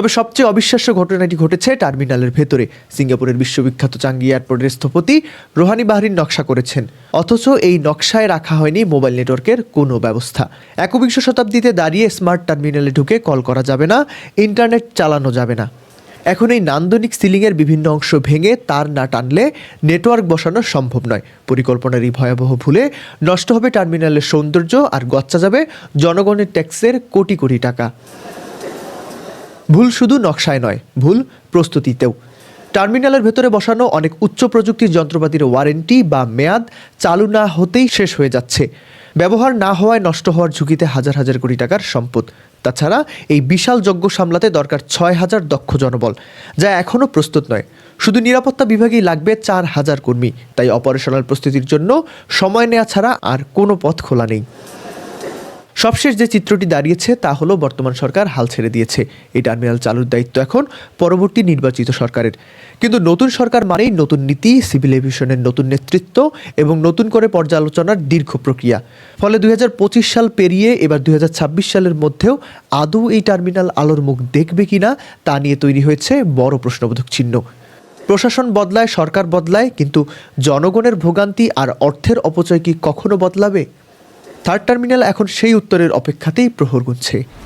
তবে সবচেয়ে অবিশ্বাস্য ঘটনাটি ঘটেছে টার্মিনালের ভেতরে। সিঙ্গাপুরের বিশ্ববিখ্যাত চাঙ্গি এয়ারপোর্টের স্থপতি রোহানি বাহরিন নকশা করেছেন। অথচ এই নকশায় রাখা হয়নি মোবাইল নেটওয়ার্কের কোনো ব্যবস্থা। একবিংশ শতাব্দীতে দাঁড়িয়ে স্মার্ট টার্মিনালে ঢুকে কল করা যাবে না, ইন্টারনেট চালানো যাবে না। এখন এই নান্দনিক সিলিংয়ের বিভিন্ন অংশ ভেঙে তার না টানলে নেটওয়ার্ক বসানো সম্ভব নয়। পরিকল্পনার এই ভয়াবহ ভুলে নষ্ট হবে টার্মিনালের সৌন্দর্য আর গচ্চা যাবে জনগণের ট্যাক্সের কোটি কোটি টাকা। ভুল শুধু নকশায় নয়, ভুল প্রস্তুতিতেও। টার্মিনালের ভেতরে বসানো অনেক উচ্চ প্রযুক্তির যন্ত্রপাতির ওয়ারেন্টি বা মেয়াদ চালু না হতেই শেষ হয়ে যাচ্ছে। ব্যবহার না হওয়ায় নষ্ট হওয়ার ঝুঁকিতে হাজার হাজার কোটি টাকার সম্পদ। তাছাড়া এই বিশাল যজ্ঞ সামলাতে দরকার ছয় হাজার দক্ষ জনবল, যা এখনও প্রস্তুত নয়। শুধু নিরাপত্তা বিভাগেই লাগবে চার হাজার কর্মী, তাই অপারেশনাল প্রস্তুতির জন্য সময় নেওয়া ছাড়া আর কোনো পথ খোলা নেই। সবশেষ যে চিত্রটি দাঁড়িয়েছে তা হলো বর্তমান সরকার হাল ছেড়ে দিয়েছে। এই টার্মিনাল চালুর দায়িত্ব এখন পরবর্তী নির্বাচিত সরকারের। কিন্তু নতুন সরকার মানেই নতুন নীতি, সিভিল এভিয়েশনের নতুন নেতৃত্ব এবং নতুন করে পর্যালোচনার দীর্ঘ প্রক্রিয়া। ফলে দুই হাজার পঁচিশ সাল পেরিয়ে এবার দুই হাজার ছাব্বিশ সালের মধ্যেও আদৌ এই টার্মিনাল আলোর মুখ দেখবে কিনা তা নিয়ে তৈরি হয়েছে বড় প্রশ্নবোধক চিহ্ন। প্রশাসন বদলায়, সরকার বদলায়, কিন্তু জনগণের ভোগান্তি আর অর্থের অপচয় কি কখনো বদলাবে? থার্ড টার্মিনাল এখন সেই উত্তরের অপেক্ষাতেই প্রহর গুনছে।